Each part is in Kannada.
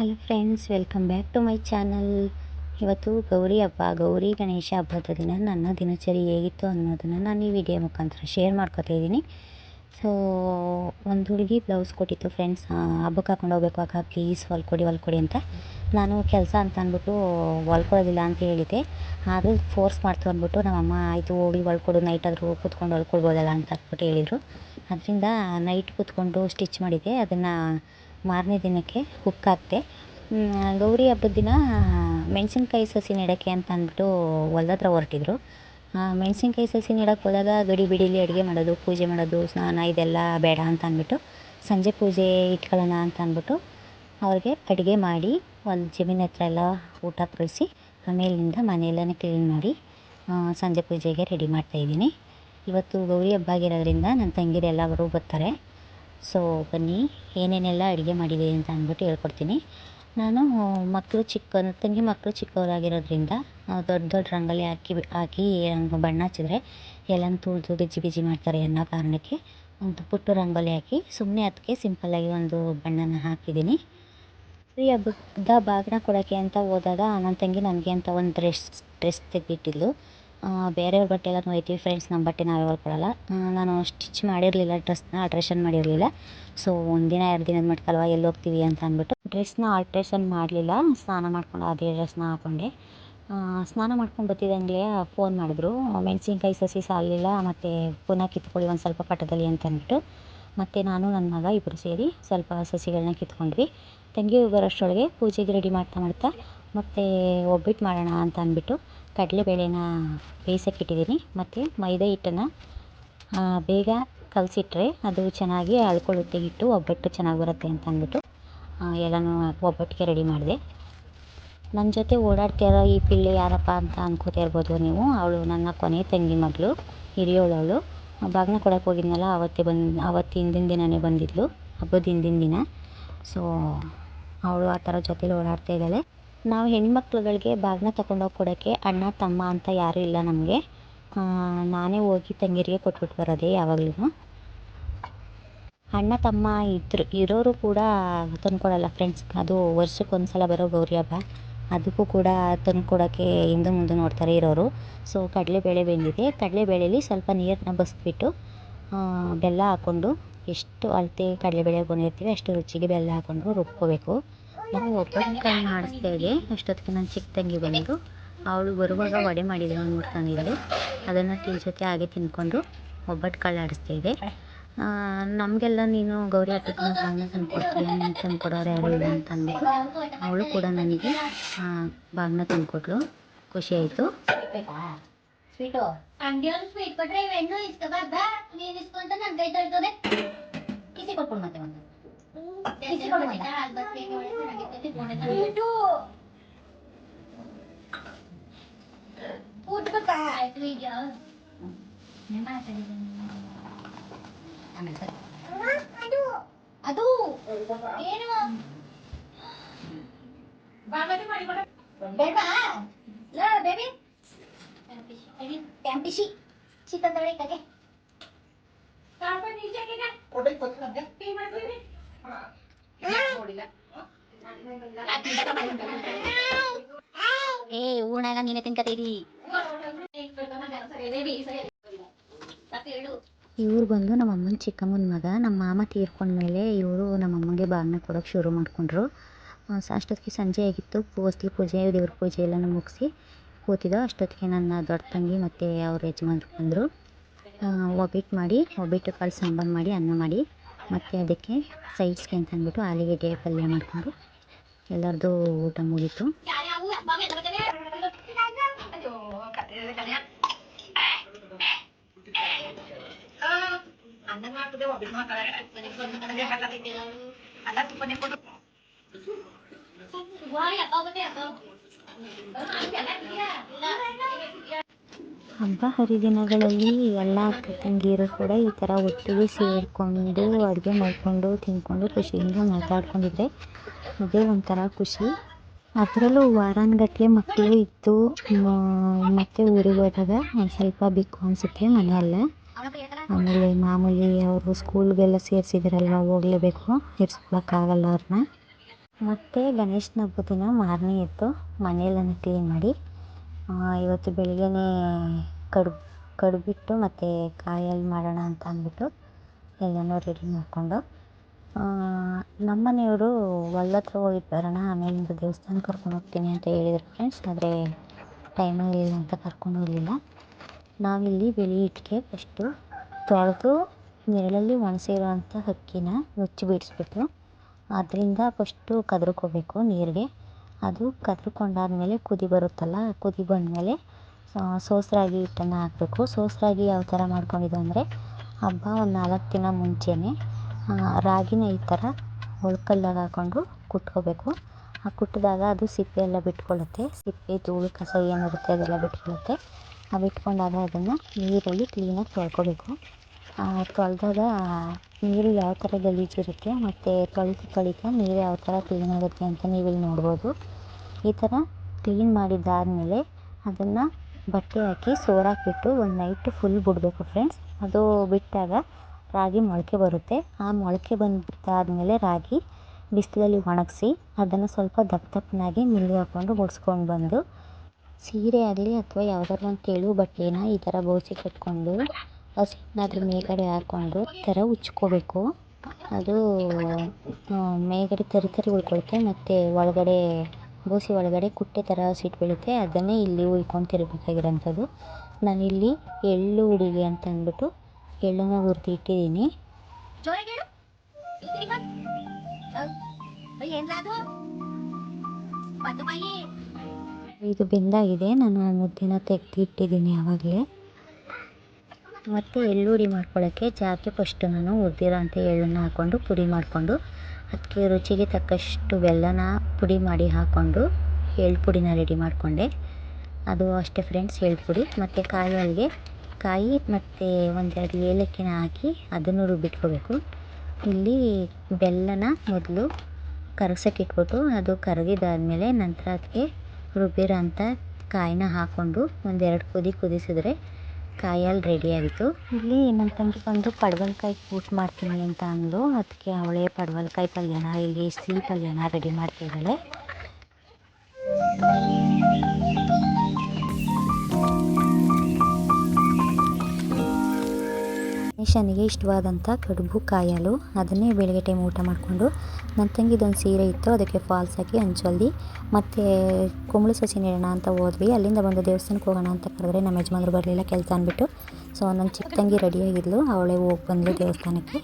Hello friends, welcome back to my channel. ಇವತ್ತು ಗೌರಿ ಹಬ್ಬ, ಗೌರಿ ಗಣೇಶ ಹಬ್ಬದ ದಿನ. ನನ್ನ ದಿನಚರಿ ಹೇಗಿತ್ತು ಅನ್ನೋದನ್ನು ನಾನು ಈ ವಿಡಿಯೋ ಮುಖಾಂತರ ಶೇರ್ ಮಾಡ್ಕೊತಾ ಇದ್ದೀನಿ. ಸೊ ಒಂದು ಹುಡುಗಿ ಬ್ಲೌಸ್ ಕೊಟ್ಟಿತ್ತು ಫ್ರೆಂಡ್ಸ್ ಹಬ್ಬಕ್ಕೆ ಹಾಕೊಂಡು ಹೋಗ್ಬೇಕು ಅಕ್ಕ ಪ್ಲೀಸ್ ಹೊಲ್ಕೊಡಿ ಹೊಲ್ಕೊಡಿ ಅಂತ. ನಾನು ಕೆಲಸ ಅಂತ ಅಂದ್ಬಿಟ್ಟು ಹೊಲ್ಕೊಳ್ಳೋದಿಲ್ಲ ಅಂತ ಹೇಳಿದ್ದೆ ಆದರೂ ಫೋರ್ಸ್ ಮಾಡ್ತು ಅಂದ್ಬಿಟ್ಟು ನಮ್ಮಮ್ಮ, ಆಯಿತು ಹೋಗಿ ಹೊಲ್ಕೊಡು ನೈಟ್ ಆದರೂ ಕೂತ್ಕೊಂಡು ಹೊಲ್ಕೊಡ್ಬೋದಲ್ಲ ಅಂತ ಅಂದ್ಬಿಟ್ಟು ಹೇಳಿದರು. ಅದರಿಂದ ನೈಟ್ ಕೂತ್ಕೊಂಡು ಸ್ಟಿಚ್ ಮಾಡಿದ್ದೆ ಅದನ್ನು ಮಾರನೇ ದಿನಕ್ಕೆ ಹುಕ್ ಗೌರಿ ಹಬ್ಬದ ದಿನ ಮೆಣಸಿನ್ಕಾಯಿ ಸಸಿ ನೆಡೋಕ್ಕೆ ಅಂತ ಅಂದ್ಬಿಟ್ಟು ಹೊಲ್ದ ಹತ್ರ ಹೊರಟಿದ್ರು ಮೆಣಸಿನ್ಕಾಯಿ ಸಸಿ ನೆಡೋಕ್ಕೆ ಹೋದಾಗ ಗಡಿ ಬಿಡಿಲಿ ಅಡುಗೆ ಮಾಡೋದು, ಪೂಜೆ ಮಾಡೋದು, ಸ್ನಾನ ಇದೆಲ್ಲ ಬೇಡ ಅಂತ ಅಂದ್ಬಿಟ್ಟು ಸಂಜೆ ಪೂಜೆ ಇಟ್ಕೊಳ್ಳೋಣ ಅಂತ ಅಂದ್ಬಿಟ್ಟು ಅವ್ರಿಗೆ ಅಡುಗೆ ಮಾಡಿ ಒಂದು ಜಮೀನ್ ಹತ್ರ ಎಲ್ಲ ಊಟ ಕಳಿಸಿ ಆಮೇಲಿಂದ ಮನೆಯೆಲ್ಲನೇ ಕ್ಲೀನ್ ಮಾಡಿ ಸಂಜೆ ಪೂಜೆಗೆ ರೆಡಿ ಮಾಡ್ತಾಯಿದ್ದೀನಿ ಇವತ್ತು ಗೌರಿ ಹಬ್ಬ ಆಗಿರೋದ್ರಿಂದ ನನ್ನ ತಂಗಿರೆಲ್ಲರೂ ಬರ್ತಾರೆ. ಸೊ ಬನ್ನಿ. ಏನೇನೆಲ್ಲ ಅಡುಗೆ ಮಾಡಿದೆ ಅಂತ ಅಂದ್ಬಿಟ್ಟು ಹೇಳ್ಕೊಡ್ತೀನಿ. ನಾನು ಮಕ್ಕಳು ಚಿಕ್ಕ ತಂಗಿ ಮಕ್ಕಳು ಚಿಕ್ಕವರಾಗಿರೋದ್ರಿಂದ ದೊಡ್ಡ ದೊಡ್ಡ ರಂಗೋಲಿ ಹಾಕಿ ಹಾಕಿ ಬಣ್ಣ ಹಚ್ಚಿದ್ರೆ ಎಲ್ಲನೂ ತುಳಿದು ಬಿಜಿ ಬಿಜಿ ಮಾಡ್ತಾರೆ ಅನ್ನೋ ಕಾರಣಕ್ಕೆ ಒಂದು ಪುಟ್ಟ ರಂಗೋಲಿ ಹಾಕಿ ಸುಮ್ಮನೆ ಅದಕ್ಕೆ ಸಿಂಪಲ್ಲಾಗಿ ಒಂದು ಬಣ್ಣನ ಹಾಕಿದ್ದೀನಿ. ಈ ಹಬ್ಬದ ಬಾಗಿನ ಕೊಡೋಕ್ಕೆ ಅಂತ ಹೋದಾಗ, ನನ್ನ ತಂಗಿ ನನಗೆ ಅಂತ ಒಂದು ಡ್ರೆಸ್ ಡ್ರೆಸ್ ತೆಗೆದಿಟ್ಟಿದ್ಲು. ಬೇರೆಯವ್ರ ಬಟ್ಟೆ ಎಲ್ಲ ಒಯ್ತೀವಿ ಫ್ರೆಂಡ್ಸ್ ನಮ್ಮ ಬಟ್ಟೆ ನಾವೇ ಕೊಡೋಲ್ಲ. ನಾನು ಸ್ಟಿಚ್ ಮಾಡಿರಲಿಲ್ಲ ಡ್ರೆಸ್ನ ಆಲ್ಟ್ರೇಷನ್ ಮಾಡಿರಲಿಲ್ಲ. ಸೊ ಒಂದಿನ, ಎರಡು ದಿನದ ಮಟ್ಕಲ್ವ ಎಲ್ಲಿ ಹೋಗ್ತೀವಿ ಅಂತ ಅಂದ್ಬಿಟ್ಟು ಡ್ರೆಸ್ನ ಆಲ್ಟ್ರೇಷನ್ ಮಾಡಲಿಲ್ಲ. ಸ್ನಾನ ಮಾಡ್ಕೊಂಡು ಅದೇ ಡ್ರೆಸ್ನ ಹಾಕ್ಕೊಂಡೆ ಸ್ನಾನ ಮಾಡ್ಕೊಂಡು ಬರ್ತಿದ್ದಂಗೆ ಫೋನ್ ಮಾಡಿದ್ರು. ಮೆಣಸಿನ್ಕಾಯಿ, ಸಸಿ ಸಾಲಲಿಲ್ಲ ಮತ್ತು ಪುನಃ ಕಿತ್ಕೊಳ್ಳಿ ಒಂದು ಸ್ವಲ್ಪ ಪಟ್ಟದಲ್ಲಿ ಅಂತ ಅಂದ್ಬಿಟ್ಟು ಮತ್ತು ನಾನು ನನ್ನ ಮಗ ಇಬ್ಬರು ಸೇರಿ ಸ್ವಲ್ಪ ಸಸಿಗಳನ್ನ ಕಿತ್ಕೊಂಡ್ವಿ. ತಂಗಿ ಬರೋಷ್ಟರೊಳಗೆ ಪೂಜೆಗೆ ರೆಡಿ ಮಾಡ್ತಾ ಮಾಡ್ತಾ ಮತ್ತು ಒಬ್ಬಟ್ಟು ಮಾಡೋಣ ಅಂತ ಅಂದ್ಬಿಟ್ಟು ಕಡಲೆಬೇಳೆನ ಬೇಯಿಸೋಕ್ಕಿಟ್ಟಿದ್ದೀನಿ ಮತ್ತು ಮೈದಾ ಹಿಟ್ಟನ್ನು ಬೇಗ ಕಲಸಿಟ್ರೆ ಅದು ಚೆನ್ನಾಗಿ ಅಳ್ಕೊಳ್ಳುತ್ತೆ ಹಿಟ್ಟು, ಒಬ್ಬಟ್ಟು ಚೆನ್ನಾಗಿ ಬರುತ್ತೆ ಅಂತ ಅಂದ್ಬಿಟ್ಟು ಎಲ್ಲನೂ ಒಬ್ಬಟ್ಟಿಗೆ ರೆಡಿ ಮಾಡಿದೆ. ನನ್ನ ಜೊತೆ ಓಡಾಡ್ತಿರೋ ಈ ಪಿಳ್ಳೆ ಯಾರಪ್ಪ ಅಂತ ಅನ್ಕೋತಾ ಇರ್ಬೋದು ನೀವು. ಅವಳು ನನ್ನ ಕೊನೆ ತಂಗಿ ಮಗಳು ಹಿರಿಯೋಳು ಅವಳು ಬಾಗಿನ ಕೊಡೋಕೆ ಹೋಗಿದ್ನಲ್ಲ ಆವತ್ತೇ ಬಂದು ಆವತ್ತು ಹಿಂದಿನ ದಿನವೇ ಬಂದಿದ್ಲು, ಹಬ್ಬದ ಹಿಂದಿನ ದಿನ. ಸೊ ಅವಳು ಆ ಥರ ಜೊತೇಲಿ ಓಡಾಡ್ತಾ ಇದ್ದಾಳೆ. ನಾವು ಹೆಣ್ಮಕ್ಳುಗಳಿಗೆ ಬಾಗಿನ ತಗೊಂಡೋಗಿ ಕೊಡೋಕ್ಕೆ ಅಣ್ಣ, ತಮ್ಮ ಅಂತ ಯಾರೂ ಇಲ್ಲ ನಮಗೆ. ನಾನೇ ಹೋಗಿ ತಂಗಿರಿಗೆ ಕೊಟ್ಬಿಟ್ಟು ಬರೋದೆ ಯಾವಾಗ್ಲೂ ಅಣ್ಣ, ತಮ್ಮ ಇದ್ರು, ಇರೋರು ಕೂಡ ತಂದುಕೊಡಲ್ಲ ಫ್ರೆಂಡ್ಸ್ ಅದು ವರ್ಷಕ್ಕೆ ಸಲ ಬರೋ ಗೌರಿ ಹಬ್ಬ. ಅದಕ್ಕೂ ಕೂಡ ತಂದುಕೊಡೋಕ್ಕೆ ಹಿಂದೆ ಮುಂದೆ ನೋಡ್ತಾರೆ ಇರೋರು. ಸೊ ಕಡಲೆಬೇಳೆ ಬೆಂದಿದೆ. ಕಡಲೆಬೇಳೆಲಿ ಸ್ವಲ್ಪ ನೀರನ್ನ ಬಸ್ಬಿಟ್ಟು ಬೆಲ್ಲ ಹಾಕ್ಕೊಂಡು ಎಷ್ಟು ಅಳತೆ ಕಡಲೆಬೇಳೆ ಬಂದಿರ್ತೀವಿ ಅಷ್ಟು ರುಚಿಗೆ ಬೆಲ್ಲ ಹಾಕ್ಕೊಂಡು ರುಬ್ಕೋಬೇಕು. ನಾವು ಒಬ್ಬಟ್ಟು ಮಾಡಿಸ್ತಾ ಇದೆ ಅಷ್ಟೊತ್ತಿಗೆ ನನ್ನ ಚಿಕ್ಕ ತಂಗಿ ಬಂದು ಅವಳು ಬರುವಾಗ ವಡೆ ಮಾಡಿದ್ರು ನೋಡ್ಕೊಂಡಿದ್ದೆ ಅದನ್ನು ಟೀ ಜೊತೆ ಹಾಗೆ ತಿಂದ್ಕೊಂಡು ಒಬ್ಬಟ್ಟು ಕಾಳು ಆಡಿಸ್ತಾ ಇದೆ ನಮಗೆಲ್ಲ ನೀನು ಗೌರಿ ಹಬ್ಬಕ್ಕೆ ತಂದು ತಂದ್ಕೊಡ್ತೀಯ? ನೀನು ತಂದ್ಕೊಡೋರು ಯಾರು ಇಲ್ಲ ಅಂತ ಅಂದ್ಬಿಟ್ಟು ಅವಳು ಕೂಡ ನನಗೆ ಬಾಗ್ನ ತಂದುಕೊಟ್ಳು ಖುಷಿ ಆಯಿತು. ಸ್ವೀಟು ಒಂದು ಕೊಟ್ಟರೆ ಇವೆಣ್ಣು ಇಸ್ಕೋಬಾರ್ದ ನೀನು ಇಸ್ಕೊಂತ ನನ್ನ ಕೈ ತೊಳ್ತದೆ. ಕಿಸಿ ಕೊಟ್ಬಿಡು ಮತ್ತೆ ಒಂದು. ಕಿಸಿ ಕೊಡು ಸ್ವೀಟು ಊಟಬೇಕಾ ಆಯ್ತು ಈಗ ಆಮೇಲೆ ಸರಿ ಅದು ಅದು ಏನು ಬೇಡ ಬೇಬಿ ಪ್ಯಾಂಪಿಸಿ ಮಾಡ್ತೀನಿ ಕಗೆ ಏ ಊರ್ನಾಗ ನೀನೇ ತಿನ್ಕತೀರಿ. ಇವ್ರು ಬಂದು ನಮ್ಮ ಅಮ್ಮನ ಚಿಕ್ಕಮ್ಮನ ಮಗ, ನಮ್ಮ ಮಾಮ ತೀರ್ಕೊಂಡ್ಮೇಲೆ ಇವರು ನಮ್ಮ ಅಮ್ಮಂಗೆ ಬಾಗಿನ ಕೊಡೋಕೆ ಶುರು ಮಾಡಿಕೊಂಡ್ರು. ಅಷ್ಟೊತ್ತಿಗೆ ಸಂಜೆ ಆಗಿತ್ತು. ಪೂಜೆ ಪೂಜೆ, ದೇವ್ರ ಪೂಜೆ ಎಲ್ಲನೂ ಮುಗಿಸಿ ಕೂತಿದ್ದೋ. ಅಷ್ಟೊತ್ತಿಗೆ ನನ್ನ ದೊಡ್ಡ ತಂಗಿ ಮತ್ತು ಅವ್ರ ಯಜಮಾನ್ರು ಬಂದರು. ಒಬ್ಬಟ್ಟು ಮಾಡಿ, ಒಬ್ಬಿಟ್ಟು ಕಾಲು ಸಾಂಬಾರು ಮಾಡಿ, ಅನ್ನ ಮಾಡಿ, ಮತ್ತು ಅದಕ್ಕೆ ಸೈಡ್ಸ್ಗೆ ಅಂತ ಅಂದ್ಬಿಟ್ಟು ಆಲೂಗೆಡ್ಡೆ ಪಲ್ಯ ಮಾಡಿಕೊಂಡು ಎಲ್ಲರದ್ದು ಊಟ ಮುಗೀತು. ಹಬ್ಬ ಹರಿದಿನಗಳಲ್ಲಿ ಎಲ್ಲ ಅಕ್ಕ ತಂಗಿಯರು ಕೂಡ ಈ ಥರ ಒಟ್ಟಿಗೆ ಸೇರಿಕೊಂಡು ಅಡುಗೆ ಮಾಡಿಕೊಂಡು ತಿಂದ್ಕೊಂಡು ಖುಷಿಯಿಂದ ಮಾತಾಡ್ಕೊಂಡಿದ್ರೆ ಅದೇ ಒಂಥರ ಖುಷಿ. ಅದರಲ್ಲೂ ವಾರಾನುಗಟ್ಲೆ ಮಕ್ಕಳು ಇದ್ದು ಮತ್ತೆ ಊರಿಗೆ ಹೋದಾಗ ಒಂದು ಸ್ವಲ್ಪ ಬಿಕ್ಕು ಅನಿಸುತ್ತೆ ಮನೆಯಲ್ಲೇ. ಆಮೇಲೆ ಮಾಮೂಲಿ ಅವರು ಸ್ಕೂಲ್ಗೆಲ್ಲ ಸೇರಿಸಿದ್ರಲ್ವ, ಹೋಗಲೇಬೇಕು, ಇರ್ಸ್ಕೊಳಕ್ಕಾಗಲ್ಲ ಅವ್ರನ್ನ ಮತ್ತು ಗಣೇಶನ ಹಬ್ಬದ ದಿನ ಮಾರನೇ ಎದ್ದು ಮನೆಯೆಲ್ಲನೂ ಕ್ಲೀನ್ ಮಾಡಿ ಇವತ್ತು ಬೆಳಿಗ್ಗೆನೇ ಕಡ್ಬು ಕಡುಬಿಟ್ಟು ಮತ್ತು ಕಾಯಲ್ಲಿ ಮಾಡೋಣ ಅಂತ ಅಂದ್ಬಿಟ್ಟು ಎಲ್ಲನೂ ರೆಡಿ ಮಾಡಿಕೊಂಡು ನಮ್ಮ ಮನೆಯವರು ಹತ್ರ ಹೋಗಿದ್ದು ಬರೋಣ ಆಮೇಲೆ ನಿಮ್ಮದು ದೇವಸ್ಥಾನಕ್ಕೆ ಕರ್ಕೊಂಡು ಹೋಗ್ತೀನಿ ಅಂತ ಹೇಳಿದ್ರು ಫ್ರೆಂಡ್ಸ್ ಆದರೆ ಟೈಮ್ ಇಲ್ಲ ಅಂತ ಕರ್ಕೊಂಡು ಹೋಗಲಿಲ್ಲ. ನಾವಿಲ್ಲಿ ಬಿಳಿ ಇಟ್ಟಿಗೆ ಫಸ್ಟು ತೊಳೆದು ನೆರಳಲ್ಲಿ ಒಣಸಿರುವಂಥ ಅಕ್ಕಿನ ನುಚ್ಚು ಬಿಡಿಸ್ಬಿಟ್ಟು ಅದರಿಂದ ಫಸ್ಟು ಕದ್ರಕೋಬೇಕು ನೀರಿಗೆ. ಅದು ಕದ್ರಕೊಂಡಾದ್ಮೇಲೆ ಕುದಿ ಬರುತ್ತಲ್ಲ, ಕುದಿ ಬಂದಮೇಲೆ ಸೋಸ್ರಾಗಿ ಹಿಟ್ಟನ್ನು ಹಾಕಬೇಕು. ಸೋಸ್ರಾಗಿ ಯಾವ ಥರ ಮಾಡ್ಕೊಂಡಿದ್ದು ಅಂದರೆ, ಹಬ್ಬ ಒಂದು ನಾಲ್ಕು ದಿನ ಮುಂಚೆನೇ ರಾಗಿನ ಈ ಥರ ಒಳ್ಕಲ್ಲಾಗ ಹಾಕ್ಕೊಂಡು ಕುಟ್ಕೋಬೇಕು. ಆ ಕುಟ್ಟಿದಾಗ ಅದು ಸಿಪ್ಪೆ ಎಲ್ಲ ಬಿಟ್ಕೊಳ್ಳುತ್ತೆ. ಸಿಪ್ಪೆ, ಧೂಳು, ಕಸ ಏನಿರುತ್ತೆ ಅದೆಲ್ಲ ಬಿಟ್ಕೊಳ್ಳುತ್ತೆ. ಆ ಬಿಟ್ಕೊಂಡಾಗ ಅದನ್ನು ನೀರಲ್ಲಿ ಕ್ಲೀನಾಗಿ ತೊಳ್ಕೊಬೇಕು. ತೊಳೆದಾಗ ನೀರು ಯಾವ ಥರ ಗಲೀಜಿರುತ್ತೆ ಮತ್ತು ತೊಳಿತಾ ತೊಳಿತಾ ನೀರು ಯಾವ ಥರ ಕ್ಲೀನ್ ಆಗುತ್ತೆ ಅಂತ ನೀವಿಲ್ಲಿ ನೋಡ್ಬೋದು. ಈ ಥರ ಕ್ಲೀನ್ ಮಾಡಿದ್ದಾದಮೇಲೆ ಅದನ್ನು ಬಟ್ಟೆ ಹಾಕಿ ಸೋರಾಕಿಬಿಟ್ಟು ಒಂದು ನೈಟ್ ಫುಲ್ ಬಿಡಬೇಕು ಫ್ರೆಂಡ್ಸ್ ಅದು ಬಿಟ್ಟಾಗ ರಾಗಿ ಮೊಳಕೆ ಬರುತ್ತೆ. ಆ ಮೊಳಕೆ ಬಂದಾದಮೇಲೆ ರಾಗಿ ಬಿಸಿಲಲ್ಲಿ ಒಣಗಿಸಿ ಅದನ್ನು ಸ್ವಲ್ಪ ದಪ್ಪ ದಪ್ಪನಾಗಿ ಮಿಲ್ಲಿಗೆ ಹಾಕ್ಕೊಂಡು ಒಡ್ಸ್ಕೊಂಡು ಬಂದು, ಸೀರೆ ಆಗಲಿ ಅಥವಾ ಯಾವ್ದಾದ್ರು ಒಂದು ತೆಳು ಬಟ್ಟೆನ ಈ ಥರ ಬೋಸಿ ಕಟ್ಕೊಂಡು ಆ ಅದ್ರ ಮೇಲ್ಗಡೆ ಹಾಕ್ಕೊಂಡು ಥರ ಉಚ್ಕೋಬೇಕು. ಅದು ಮೇಲ್ಗಡೆ ತರಿ ತರಿ ಉಳ್ಕೊಳುತ್ತೆ ಮತ್ತು ಒಳಗಡೆ, ಬೋಸಿ ಒಳಗಡೆ ಕುಟ್ಟೆ ಥರ ಸಿಟ್ಟು ಬೀಳುತ್ತೆ ಅದನ್ನೇ ಇಲ್ಲಿ ಉಯ್ಕೊಂಡು ತಿರುಗಬೇಕಾಗಿರೋಂಥದ್ದು ನಾನಿಲ್ಲಿ ಎಳ್ಳು ಉಡುಗೆ ಅಂತ ಅಂದ್ಬಿಟ್ಟು ಎಳ್ಳನ್ನು ಹುರ್ದು ಇಟ್ಟಿದ್ದೀನಿ ಜೋರಾಗಿ ಇದು ಬೆಂದಾಗಿದೆ ನಾನು ಆ ಮುದ್ದೆನ ತೆಗ್ದು ಇಟ್ಟಿದ್ದೀನಿ ಆವಾಗಲೇ. ಮತ್ತು ಎಳ್ಳುಡಿ ಮಾಡ್ಕೊಳ್ಳೋಕ್ಕೆ ಜಾಕೆ ಫಸ್ಟು ನಾನು ಹುರಿದಿರೋ ಅಂತ ಎಳ್ಳನ್ನು ಹಾಕ್ಕೊಂಡು ಪುಡಿ ಮಾಡಿಕೊಂಡು ಅದಕ್ಕೆ ರುಚಿಗೆ ತಕ್ಕಷ್ಟು ಬೆಲ್ಲನ ಪುಡಿ ಮಾಡಿ ಹಾಕ್ಕೊಂಡು ಎಳ್ಳು ಪುಡಿನ ರೆಡಿ ಮಾಡಿಕೊಂಡೆ. ಅದು ಅಷ್ಟೇ ಫ್ರೆಂಡ್ಸ್ ಎಳ್ಳು ಪುಡಿ ಮತ್ತು ಕಾಯಿ ಹಾಲಿಗೆ ಕಾಯಿ ಮತ್ತು ಒಂದೆರಡು ಏಲಕ್ಕಿನ ಹಾಕಿ ಅದನ್ನು ರುಬ್ಬಿಟ್ಕೋಬೇಕು. ಇಲ್ಲಿ ಬೆಲ್ಲನ ಮೊದಲು ಕರ್ಗ್ಸಕ್ಕೆ ಇಟ್ಬಿಟ್ಟು ಅದು ಕರಗಿದಾದ್ಮೇಲೆ ನಂತರ ಅದಕ್ಕೆ ರುಬ್ಬಿರೋ ಅಂಥ ಕಾಯಿನ ಹಾಕ್ಕೊಂಡು ಒಂದೆರಡು ಕುದಿ ಕುದಿಸಿದ್ರೆ ಕಾಯಿ ಹಾಲು ರೆಡಿ ಆಯಿತು. ಇಲ್ಲಿ ನನ್ನ ತಂಗಿ ಬಂದು ಪಡ್ವಲ್ಕಾಯಿ ಕೂಟ್ ಮಾಡ್ತೀನಿ ಅಂತ ಅಂದಳು ಅದಕ್ಕೆ ಅವಳೇ ಪಡವಲ್ಕಾಯಿ ಪಲ್ಯನ, ಇಲ್ಲಿ ಸಿಹಿ ಪಲ್ಯನ ರೆಡಿ ಮಾಡ್ತಿದ್ದಾಳೆ. ಗಣೇಶನಿಗೆ ಇಷ್ಟವಾದಂಥ ಕಡುಬು, ಕಾಯಲು, ಅದನ್ನೇ ಬೆಳಗ್ಗೆ ಟೈಮ್ ಊಟ ಮಾಡಿಕೊಂಡು ನನ್ನ ತಂಗಿದೊಂದು ಸೀರೆ ಇತ್ತು, ಅದಕ್ಕೆ ಫಾಲ್ಸ್ ಹಾಕಿ ಹಂಚಲ್ಲಿ ಮತ್ತು ಕುಂಬಳ ಸಸಿ ನೀಡೋಣ ಅಂತ ಹೋದ್ವಿ. ಅಲ್ಲಿಂದ ಬಂದು ದೇವಸ್ಥಾನಕ್ಕೆ ಹೋಗೋಣ ಅಂತ ಕರೆದ್ರೆ ನಮ್ಮ ಯಜಮಾನರು ಬರಲಿಲ್ಲ, ಕೆಲಸ ಅಂದ್ಬಿಟ್ಟು. ಸೊ ನನ್ನ ಚಿಕ್ಕ ತಂಗಿ ರೆಡಿಯಾಗಿದ್ಲು ಅವಳೇ ಹೋಗಿ ಬಂದಳು ದೇವಸ್ಥಾನಕ್ಕೆ.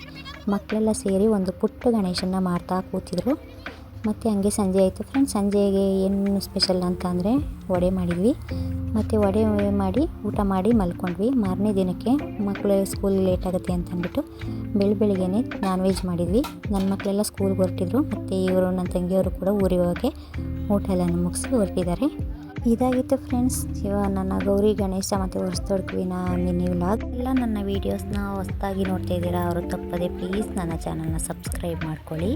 ಮಕ್ಕಳೆಲ್ಲ ಸೇರಿ ಒಂದು ಪುಟ್ಟ ಗಣೇಶನ ಮಾಡ್ತಾ ಕೂತಿದ್ರು. ಮತ್ತು ಹಂಗೆ ಸಂಜೆ ಆಯಿತು ಫ್ರೆಂಡ್ಸ್ ಸಂಜೆಗೆ ಏನು ಸ್ಪೆಷಲ್ ಅಂತ ಅಂದರೆ ವಡೆ ಮಾಡಿದ್ವಿ. ಮತ್ತು ವಡೆ ಮಾಡಿ, ಊಟ ಮಾಡಿ ಮಲ್ಕೊಂಡ್ವಿ. ಮಾರನೇ ದಿನಕ್ಕೆ ಮಕ್ಕಳು ಸ್ಕೂಲ್ ಲೇಟ್ ಆಗುತ್ತೆ ಅಂತ ಅಂದ್ಬಿಟ್ಟು ಬೆಳ ಬೆಳಿಗ್ಗೆನೇ ನಾನ್ ವೆಜ್ ಮಾಡಿದ್ವಿ. ನನ್ನ ಮಕ್ಕಳೆಲ್ಲ ಸ್ಕೂಲ್ಗೆ ಹೊರಟಿದ್ರು. ಮತ್ತು ಇವರು ನನ್ನ ತಂಗಿಯವರು ಕೂಡ ಊರಿಗೆ ಹೋಗೋಕ್ಕೆ ಊಟ ಎಲ್ಲ ಮುಗಿಸಿ ಹೊರಟಿದ್ದಾರೆ. ಇದಾಗಿತ್ತು ಫ್ರೆಂಡ್ಸ್. ಇವ ನನ್ನ ಗೌರಿ ಗಣೇಶ ಮತ್ತು ವರ್ಷದೊಡ್ಕುವಿನ ಮಿನಿ ವ್ಲಾಗ್. ಎಲ್ಲ ನನ್ನ ವೀಡಿಯೋಸ್ನ ಹೊಸ್ದಾಗಿ ನೋಡ್ತಾ ಇದ್ದೀರಾ ಅವರು ತಪ್ಪದೆ ಪ್ಲೀಸ್ ನನ್ನ ಚಾನಲ್ನ ಸಬ್ಸ್ಕ್ರೈಬ್ ಮಾಡ್ಕೊಳ್ಳಿ.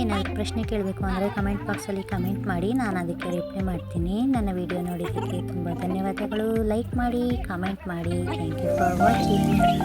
ಏನಾದರೂ ಪ್ರಶ್ನೆ ಕೇಳಬೇಕು ಅಂದರೆ ಕಮೆಂಟ್ ಬಾಕ್ಸಲ್ಲಿ ಕಮೆಂಟ್ ಮಾಡಿ, ನಾನು ಅದಕ್ಕೆ ರಿಪ್ಲೈ ಮಾಡ್ತೀನಿ. ನನ್ನ ವಿಡಿಯೋ ನೋಡಿದ್ದಕ್ಕೆ ತುಂಬ ಧನ್ಯವಾದಗಳು. ಲೈಕ್ ಮಾಡಿ, ಕಮೆಂಟ್ ಮಾಡಿ. Thank you for watching.